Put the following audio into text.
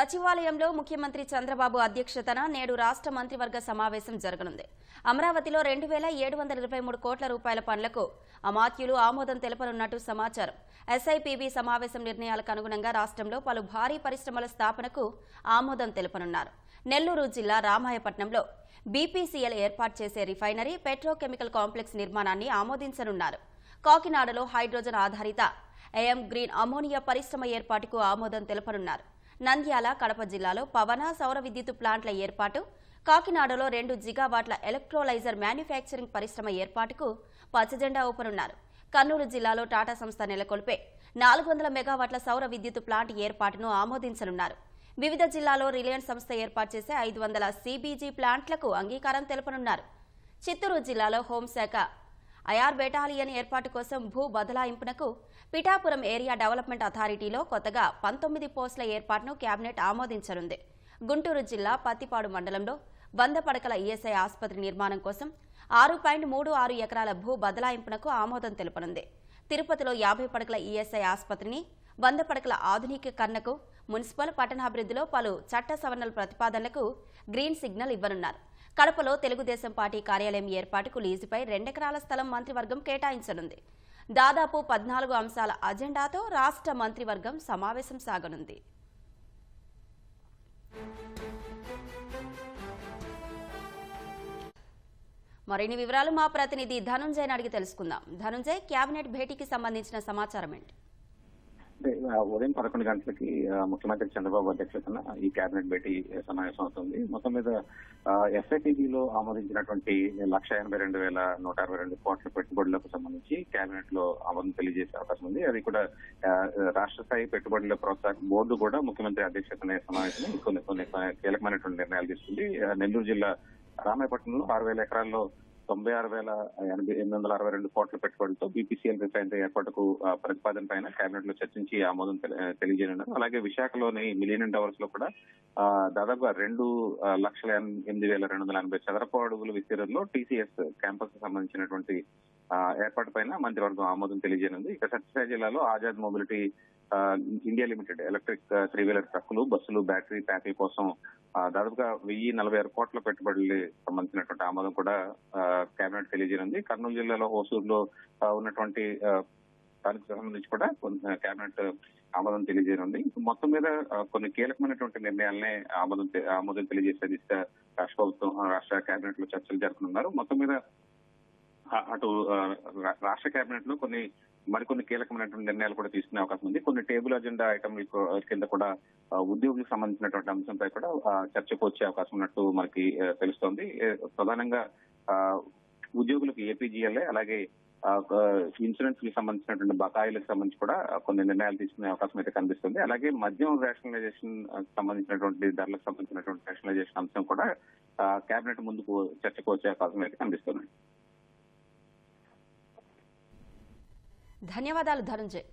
సచివాలయంలో ముఖ్యమంత్రి చంద్రబాబు అధ్యక్షతన నేడు రాష్ట్ర మంత్రివర్గ సమావేశం జరగనుంది. అమరావతిలో రెండు వేల ఏడు వందల ఇరవై మూడు కోట్ల రూపాయల పనులకు అమాత్యులు ఆమోదం తెలపనున్నట్టు సమాచారం. ఎస్ఐపిబి సమావేశం నిర్ణయాలకు అనుగుణంగా రాష్ట్రంలో పలు భారీ పరిశ్రమల స్థాపనకు ఆమోదం తెలపనున్నారు. నెల్లూరు జిల్లా రామాయపట్నంలో బీపీసీఎల్ ఏర్పాటు చేసే రిఫైనరీ పెట్రోకెమికల్ కాంప్లెక్స్ నిర్మాణాన్ని ఆమోదించనున్నారు. కాకినాడలో హైడ్రోజన్ ఆధారిత ఏఎం గ్రీన్ అమోనియా పరిశ్రమ ఏర్పాటుకు ఆమోదం తెలపనున్నారు. నంద్యాల కడప జిల్లాలో పవన సౌర విద్యుత్ ప్లాంట్ల ఏర్పాటు కాకినాడలో రెండు జిగావాట్ల ఎలక్ట్రోలైజర్ మ్యానుఫ్యాక్చరింగ్ పరిశ్రమ ఏర్పాటుకు పచ్చజెండా ఊపనున్నారు. కర్నూలు జిల్లాలో టాటా సంస్థ నెలకొల్పే నాలుగు వందల మెగావాట్ల సౌర విద్యుత్ ప్లాంట్ ఏర్పాటును ఆమోదించనున్నారు. వివిధ జిల్లాలో రిలయన్స్ సంస్థ ఏర్పాటు చేసే ఐదు వందల సీబీజీ ప్లాంట్లకు అంగీకారం తెలపనున్నారు. చిత్తూరు జిల్లాలో హోంశాఖ ఐఆర్ బెటాలియన్ ఏర్పాటు కోసం భూ బదలాయింపునకు పిఠాపురం ఏరియా డెవలప్మెంట్ అథారిటీలో కొత్తగా పంతొమ్మిది పోస్టుల ఏర్పాటును కేబినెట్ ఆమోదించనుంది. గుంటూరు జిల్లా పత్తిపాడు మండలంలో వంద పడకల ఈఎస్ఐ ఆసుపత్రి నిర్మాణం కోసం ఆరు పాయింట్ మూడు ఆరు ఎకరాల భూ బదలాయింపునకు ఆమోదం తెలుపనుంది. తిరుపతిలో యాభై పడకల ఈఎస్ఐ ఆసుపత్రిని వంద పడకల ఆధునికీకరణకు మున్సిపల్ పట్టణాభివృద్ధిలో పలు చట్ట సవరణల ప్రతిపాదనలకు గ్రీన్ సిగ్నల్ ఇవ్వనున్నారు. కడపలో తెలుగుదేశం పార్టీ కార్యాలయం ఏర్పాటుకు లీజుపై రెండెకరాల స్థలం మంత్రివర్గం కేటాయించనుంది. దాదాపు పద్నాలుగు అంశాల అజెండాతో రాష్ట్ర మంత్రివర్గం సమావేశం సాగనుంది. మరిన్ని వివరాలు మా ప్రతినిధి ధనుంజయ్ అడిగి తెలుసుకుందాం. ధనుంజయ్ కేబినెట్ భేటీకి సంబంధించిన సమాచారం ఏంటి? ఉదయం పదకొండు గంటలకి ముఖ్యమంత్రి చంద్రబాబు అధ్యక్షతన ఈ కేబినెట్ భేటీ సమావేశం అవుతుంది. మొత్తం మీద ఎస్ఐటిబిలో ఆమోదించినటువంటి లక్ష ఎనభై రెండు వేల నూట అరవై రెండు కోట్ల పెట్టుబడులకు సంబంధించి కేబినెట్లో ఆమోదం తెలియజేసే అవకాశం ఉంది. అది కూడా రాష్ట్ర స్థాయి పెట్టుబడుల ప్రోత్సాహ బోర్డు కూడా ముఖ్యమంత్రి అధ్యక్షతన సమావేశం కొన్ని కొన్ని కీలకమైనటువంటి నిర్ణయాలు తీసుకుంది. నెల్లూరు జిల్లా రామాయపట్నంలో ఆరు వేల ఎకరాల్లో తొంభై ఆరు వేల ఎనభై ఎనిమిది వందల అరవై రెండు కోట్ల పెట్టుబడులతో బీపీసీఎల్ రిఫైనరీ ఏర్పాటుకు ఆ, ప్రతిపాదన పైన కేబినెట్లో చర్చించి ఆమోదం తెలి- తెలియజేయనున్నారు. అలాగే విశాఖలోని మిలియన్ టవర్స్లో కూడా దాదాపు దాదాపుగా రెండు లక్షల ఎనిమిది వేల రెండు వందల ఎనభై చదరపు అడుగుల విస్తీర్ణంలో టీసీఎస్ క్యాంపస్కు సంబంధించినటువంటి ఏర్పాటు పైన మంత్రివర్గం ఆమోదం తెలియజేయనుంది. ఇక సత్యసాయి జిల్లాలో Azad mobility India limited electric three wheeler ట్రక్కులు బస్సులు బ్యాటరీ ప్యాకుల కోసం దాదాపుగా వెయ్యి నలభై ఆరు కోట్ల పెట్టుబడులు సంబంధించినటువంటి ఆమోదం కూడా కేబినెట్ తెలియజేయనుంది. కర్నూలు జిల్లాలో హోసూరులో ఉన్నటువంటి దానికి సంబంధించి కూడా కొంత కేబినెట్ ఆమోదం తెలియజేయనుంది. మొత్తం మీద కొన్ని కీలకమైనటువంటి నిర్ణయాలనే ఆమోదం తె- ఆమోదం తెలియజేసే దిశగా రాష్ట్ర ప్రభుత్వం రాష్ట్ర కేబినెట్లో చర్చలు జరుపుతున్నారు మొత్తం మీద అటు రాష్ట్ర కేబినెట్లో కొన్ని మరికొన్ని కీలకమైనటువంటి నిర్ణయాలు కూడా తీసుకునే అవకాశం ఉంది. కొన్ని టేబుల్ అజెండా ఐటమ్ కింద కూడా ఉద్యోగులకు సంబంధించినటువంటి అంశంపై కూడా చర్చకు వచ్చే అవకాశం ఉన్నట్టు మనకి తెలుస్తోంది. ప్రధానంగా ఉద్యోగులకు ఏపీజీఎల్ఏ అలాగే ఇన్సూరెన్స్కి సంబంధించినటువంటి బకాయిలకు సంబంధించి కూడా కొన్ని నిర్ణయాలు తీసుకునే అవకాశం అయితే కనిపిస్తుంది. అలాగే మద్యం రేషనలైజేషన్ సంబంధించినటువంటి ధరలకు సంబంధించినటువంటి రేషనలైజేషన్ అంశం కూడా కేబినెట్ ముందుకు చర్చకు వచ్చే అవకాశం అయితే కనిపిస్తుంది. ధన్యవాదాలు ధనంజయ్.